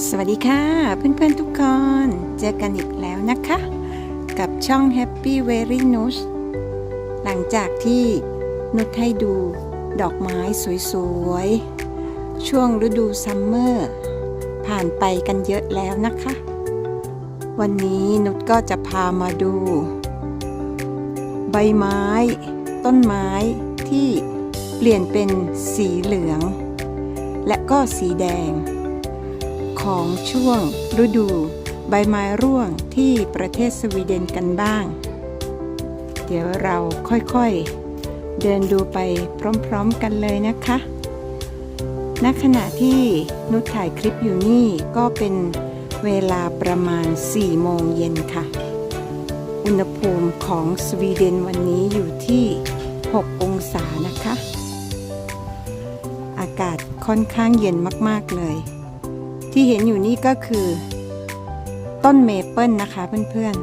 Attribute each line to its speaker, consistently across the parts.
Speaker 1: สวัสดีค่ะ เพื่อนๆทุกคน เจอกันอีกแล้วนะคะ กับช่อง Happy Very n u s หลังจากที่นุชให้ดูดอกไม้สวยๆ ช่วงฤดูซัมเมอร์ผ่านไปกันเยอะแล้วนะคะ วันนี้นุชก็จะพามาดู ใบไม้ ต้นไม้ที่เปลี่ยนเป็นสีเหลือง และก็สีแดง ของช่วงฤดู ใบไม้ร่วงที่ประเทศสวีเดนกันบ้าง เดี๋ยวเราค่อยๆ เดินดูไปพร้อมๆกันเลยนะคะ ณ ขณะที่นุชถ่ายคลิปอยู่นี่ก็เป็นเวลาประมาณ 4 โมงเย็นค่ะ อุณหภูมิของสวีเดนวันนี้อยู่ที่ 6 องศานะคะ อากาศค่อนข้างเย็นมาก ๆ เลย ที่เห็นอยู่นี่ก็คือ ต้นเมเปิลนะคะเพื่อน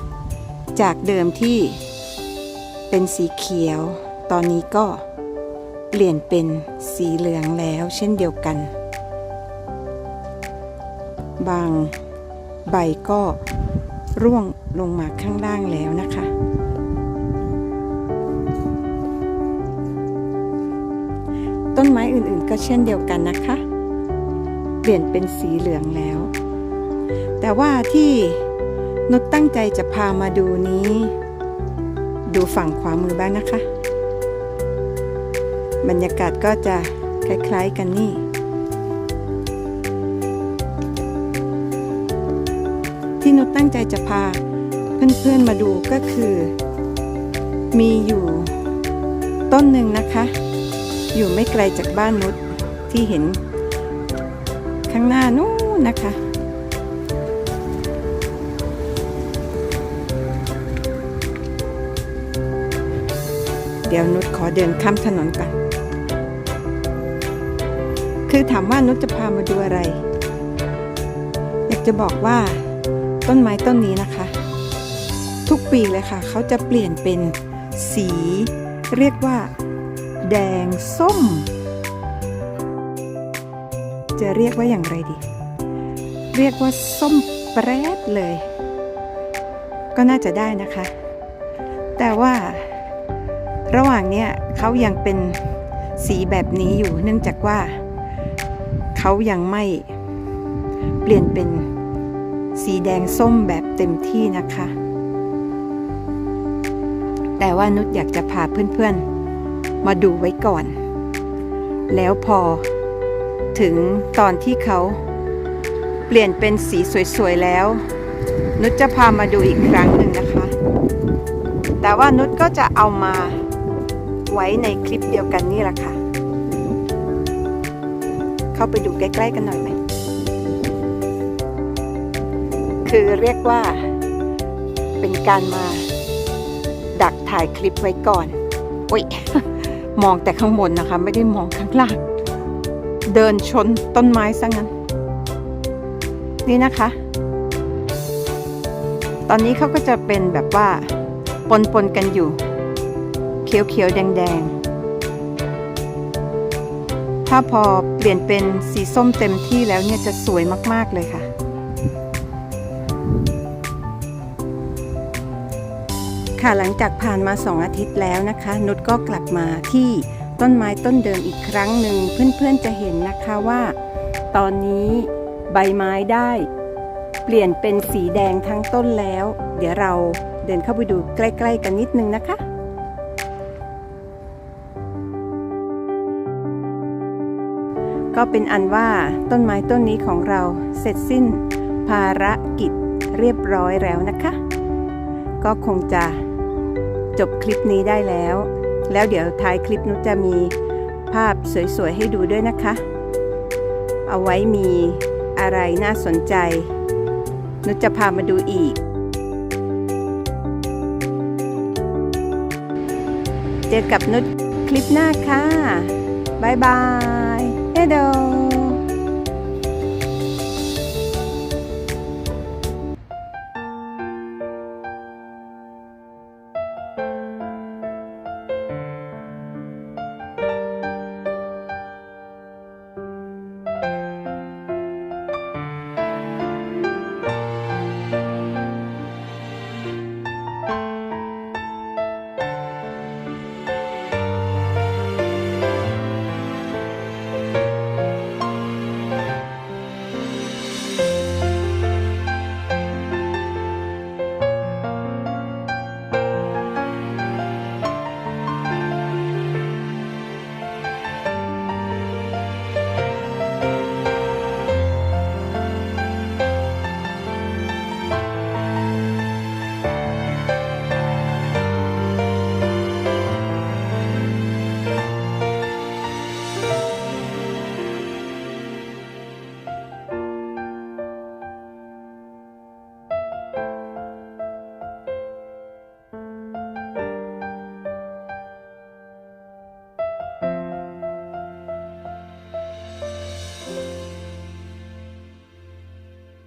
Speaker 1: ๆ จากเดิมที่เป็นสีเขียว ตอนนี้ก็เปลี่ยนเป็นสีเหลืองแล้วเช่นเดียวกัน บางใบก็ร่วงลงมาข้างล่างแล้วนะคะ ต้นไม้อื่นๆก็เช่นเดียวกันนะคะ ปลี่ยนเป็นสีเหลืองแล้ว แต่ว่าที่นุชตั้งใจจะพามาดูนี้ ดูฝั่งขวามือบ้างนะคะ บรรยากาศก็จะคล้ายๆกันนี่ ที่นุชตั้งใจจะพาเพื่อนๆมาดูก็คือ มีอยู่ต้นหนึ่งนะคะ อยู่ไม่ไกลจากบ้านนุชที่เห็น ข้างหน้านู้นนะคะ เดี๋ยวนุชขอเดินข้ามถนนก่อน คือถามว่านุชจะพามาดูอะไร อยากจะบอกว่าต้นไม้ต้นนี้นะคะ ทุกปีเลยค่ะ เขาจะเปลี่ยนเป็นสี เรียกว่า แดงส้ม จะเรียกว่าอย่างไรดี เรียกว่าส้มแปรดเลย ก็น่าจะได้นะคะ แต่ว่าระหว่างเนี้ยเขายังเป็นสีแบบนี้อยู่ เนื่องจากว่าเขายังไม่เปลี่ยนเป็นสีแดงส้มแบบเต็มที่นะคะ แต่ว่านุชอยากจะพาเพื่อนๆ มาดูไว้ก่อน แล้วพอ ถึงตอนที่เขาเปลี่ยนเป็นสีสวยๆแล้ว นุชจะพามาดูอีกครั้งหนึ่งนะคะ แต่ว่านุชก็จะเอามาไว้ในคลิปเดียวกันนี่แหละค่ะ เข้าไปดูใกล้ๆกันหน่อยไหม คือเรียกว่าเป็นการมาดักถ่ายคลิปไว้ก่อนอุ้ย มองแต่ข้างบนนะคะ ไม่ได้มองข้างล่าง เดินชนต้นไม้ซะงั้น นี่นะคะ ตอนนี้เขาก็จะเป็นแบบว่าปนปนกันอยู่ เขียวเขียวแดงแดงถ้าพอเปลี่ยนเป็นสีส้มเต็มที่แล้วเนี่ยจะสวยมาก ๆ เลยค่ะ ค่ะหลังจากผ่านมา 2 อาทิตย์แล้วนะคะ นุชก็กลับมาที่ ต้นไม้ต้นเดิมอีกครั้งหนึ่งเพื่อนๆจะเห็นนะคะว่า ตอนนี้ใบไม้ได้ เปลี่ยนเป็นสีแดงทั้งต้นแล้ว เดี๋ยวเราเดินเข้าไปดูใกล้ ๆ กันนิดนึงนะคะก็เป็นอันว่าต้นไม้ต้นนี้ของเราเสร็จสิ้นภารกิจเรียบร้อยแล้วนะคะ ก็คงจะจบคลิปนี้ได้แล้ว แล้วเดี๋ยวท้ายคลิปนุชจะมีภาพสวยๆ ให้ดูด้วยนะคะ เอาไว้มีอะไรน่าสนใจ นุชจะพามาดูอีก เจอกับนุชคลิปหน้าค่ะ บ๊ายบาย เอโด